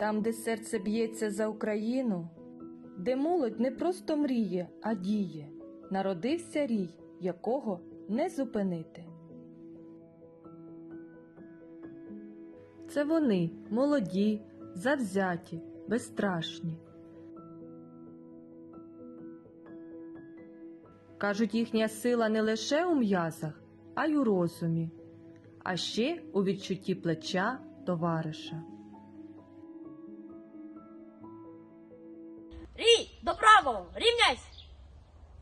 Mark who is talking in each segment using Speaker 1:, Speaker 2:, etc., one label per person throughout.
Speaker 1: Там, де серце б'ється за Україну, де молодь не просто мріє, а діє, народився рій, якого не зупинити. Це вони молоді, завзяті, безстрашні. Кажуть, їхня сила не лише у м'язах, а й у розумі, а ще у відчутті плеча товариша.
Speaker 2: Рій, до правого, рівняйся!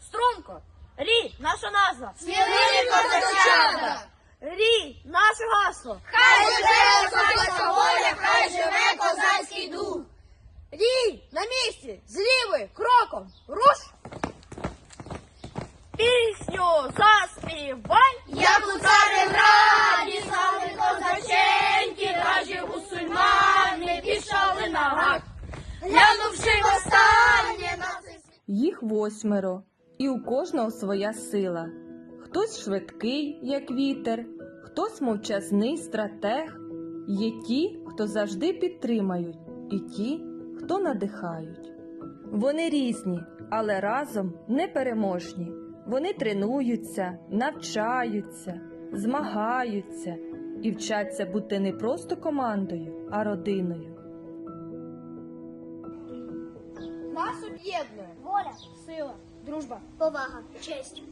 Speaker 2: Струнко! Рій, наша назва!
Speaker 3: Сміливі козачата!
Speaker 2: Рій, наше гасло!
Speaker 3: Хай живе козацька воля, хай живе козацький дух!
Speaker 2: Рій, на місці! Зліви, кроком! Руш! Пісню заспівай!
Speaker 3: Як у Цареграді
Speaker 1: Їх восьмеро, і у кожного своя сила. Хтось швидкий, як вітер, хтось мовчазний стратег. Є ті, хто завжди підтримають, і ті, хто надихають. Вони різні, але разом непереможні. Вони тренуються, навчаються, змагаються і вчаться бути не просто командою, а родиною.
Speaker 2: Нас об'єднує
Speaker 3: Воля,
Speaker 2: сила, дружба,
Speaker 3: повага, честь.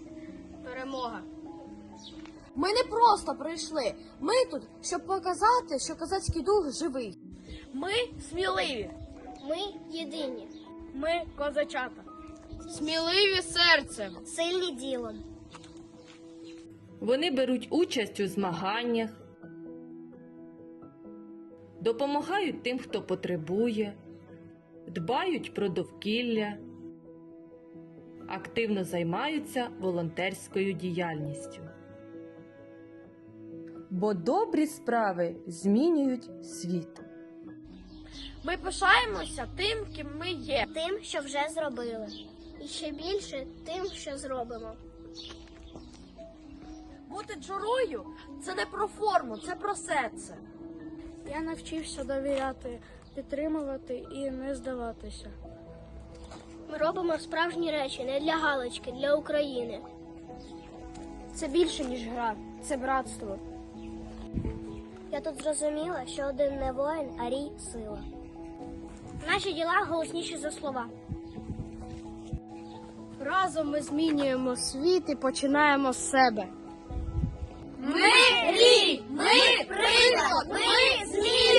Speaker 2: перемога. Ми не просто прийшли. Ми тут, щоб показати, що козацький дух живий. Ми сміливі.
Speaker 3: Ми єдині,
Speaker 2: Ми козачата. Сміливі серцем.
Speaker 3: сильні ділом.
Speaker 1: Вони беруть участь у змаганнях, допомагають тим, хто потребує, дбають про довкілля, активно займаються волонтерською діяльністю. Бо добрі справи змінюють світ.
Speaker 2: Ми пишаємося тим, ким ми є.
Speaker 3: Тим, що вже зробили. І ще більше тим, що зробимо.
Speaker 2: Бути джурою це не про форму, це про серце.
Speaker 4: Я навчився довіряти, підтримувати і не здаватися.
Speaker 3: Ми робимо справжні речі не для галочки, для України.
Speaker 4: Це більше, ніж гра, це братство.
Speaker 3: Я тут зрозуміла, що один не воїн, а рій сила. Наші діла голосніші за слова.
Speaker 4: Разом ми змінюємо світ і починаємо з себе.
Speaker 3: Ми рій! Ми приклад! Ми me.